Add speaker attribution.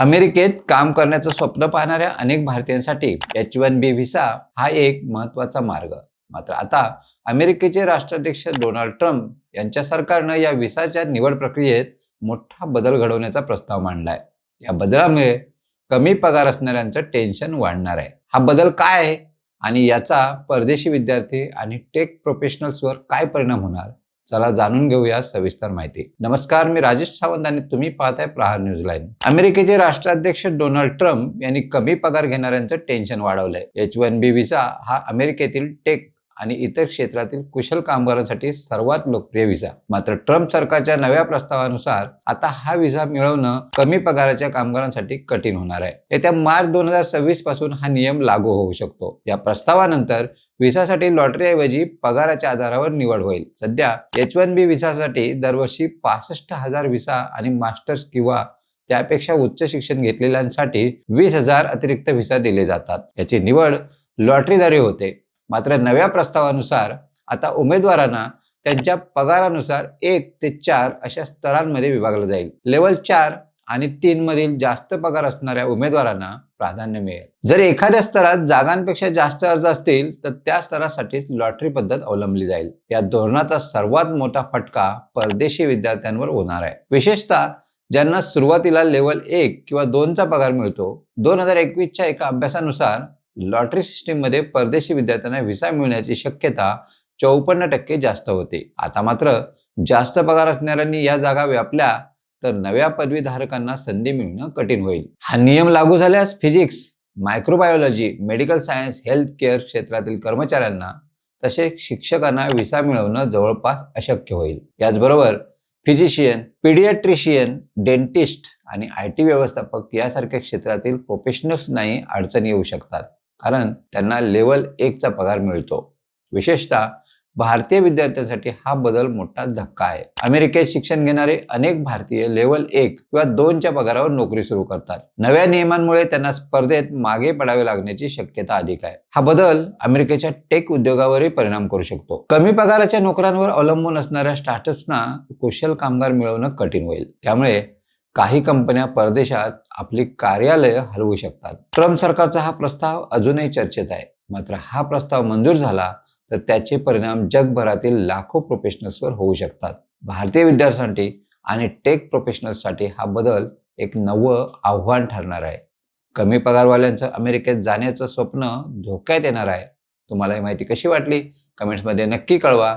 Speaker 1: अमेरिकेत काम करण्याचं स्वप्न पाहणाऱ्या अनेक भारतीयांसाठी एच वन बी व्हिसा हा एक महत्त्वाचा मार्ग. मात्र आता अमेरिकेचे राष्ट्राध्यक्ष डोनाल्ड ट्रम्प यांच्या सरकारनं या व्हिसाच्या निवड प्रक्रियेत मोठा बदल घडवण्याचा प्रस्ताव मांडलाय. या बदलामुळे कमी पगार असणाऱ्यांचं टेन्शन वाढणार आहे. हा बदल काय आहे? आणि याचा परदेशी विद्यार्थी आणि टेक प्रोफेशनल्सवर काय परिणाम होणार? चला जाणून घेऊया सविस्तर माहिती. नमस्कार मी राजेश सावंत आणि तुम्ही पाहताय प्रहार न्यूज लाईन. अमेरिकेचे राष्ट्राध्यक्ष डोनाल्ड ट्रम्प यांनी कमी पगार घेणाऱ्यांचं टेन्शन वाढवलंय. एच वन बी व्हिसा हा अमेरिकेतील टेक आणि इतर क्षेत्रातील कुशल कामगारांसाठी सर्वात लोकप्रिय व्हिसा. मात्र ट्रम्प सरकारच्या नव्या प्रस्तावानुसार आता हा व्हिसा मिळवणं कमी पगाराच्या कामगारांसाठी कठीण होणार आहे. येत्या मार्च दोन हजार सव्वीसपासून हा नियम लागू होऊ शकतो. या प्रस्तावानंतर व्हिसासाठी लॉटरीऐवजी पगाराच्या आधारावर निवड होईल. सध्या एच वन बी व्हिसासाठी दरवर्षी पासष्ट हजार व्हिसा आणि मास्टर्स किंवा त्यापेक्षा उच्च शिक्षण घेतलेल्यांसाठी वीस हजार अतिरिक्त व्हिसा दिले जातात. याची निवड लॉटरीद्वारे होते. मात्र नव्या प्रस्तावानुसार आता उमेदवारांना त्यांच्या पगारानुसार एक ते चार अशा स्तरांमध्ये विभागलं जाईल. लेवल चार आणि तीन मधील जास्त पगार असणाऱ्या उमेदवारांना प्राधान्य मिळेल. जर एखाद्या स्तरात जागांपेक्षा जास्त अर्ज असतील तर त्या स्तरासाठी लॉटरी पद्धत अवलंबली जाईल. या धोरणाचा सर्वात मोठा फटका परदेशी विद्यार्थ्यांवर होणार आहे. विशेषतः ज्यांना सुरुवातीला लेवल एक किंवा दोनचा पगार मिळतो दोन हजार एकवीसच्या एका अभ्यासानुसार लॉटरी सिस्टीममध्ये परदेशी विद्यार्थ्यांना व्हिसा मिळण्याची शक्यता चौपन्न टक्के जास्त होते. आता मात्र जास्त पगार असणाऱ्यांनी या जागा व्यापल्या तर नव्या पदवीधारकांना संधी मिळणं कठीण होईल. हा नियम लागू झाल्यास physics microbiology medical science health care क्षेत्रातील कर्मचाऱ्यांना तसेच शिक्षकांना व्हिसा मिळवणं जवळपास अशक्य होईल. याचबरोबर फिजिशियन पिडियाट्रिशियन डेंटिस्ट आणि आय टी व्यवस्थापक यासारख्या क्षेत्रातील प्रोफेशनल्सनाही अडचणी येऊ शकतात. कारण त्यांना लेवल एकचा पगार मिळतो. विशेषतः भारतीय विद्यार्थ्यांसाठी हा बदल मोठा धक्का आहे. अमेरिकेत शिक्षण घेणारे अनेक भारतीय लेवल एक किंवा दोनच्या पगारावर नोकरी सुरू करतात. नव्या नियमांमुळे त्यांना स्पर्धेत मागे पडावे लागण्याची शक्यता अधिक आहे. हा बदल अमेरिकेच्या टेक उद्योगावरही परिणाम करू शकतो. कमी पगाराच्या नोकऱ्यांवर अवलंबून असणाऱ्या स्टार्टअप्सना कुशल कामगार मिळवणं कठीण होईल. त्यामुळे काही कंपन्या परदेशात आपली कार्यालय हलवू शकतात. ट्रम्प सरकारचा हा प्रस्ताव अजूनही चर्चेत आहे. मात्र हा प्रस्ताव मंजूर झाला तर त्याचे परिणाम जगभरातील लाखो प्रोफेशनल्सवर होऊ शकतात. भारतीय विद्यार्थ्यांसाठी आणि टेक प्रोफेशनल्ससाठी हा बदल एक नवं आव्हान ठरणार आहे. कमी पगारवाल्यांचं अमेरिकेत जाण्याचं स्वप्न धोक्यात येणार आहे. तुम्हाला ही माहिती कशी वाटली? कमेंट्समध्ये नक्की कळवा.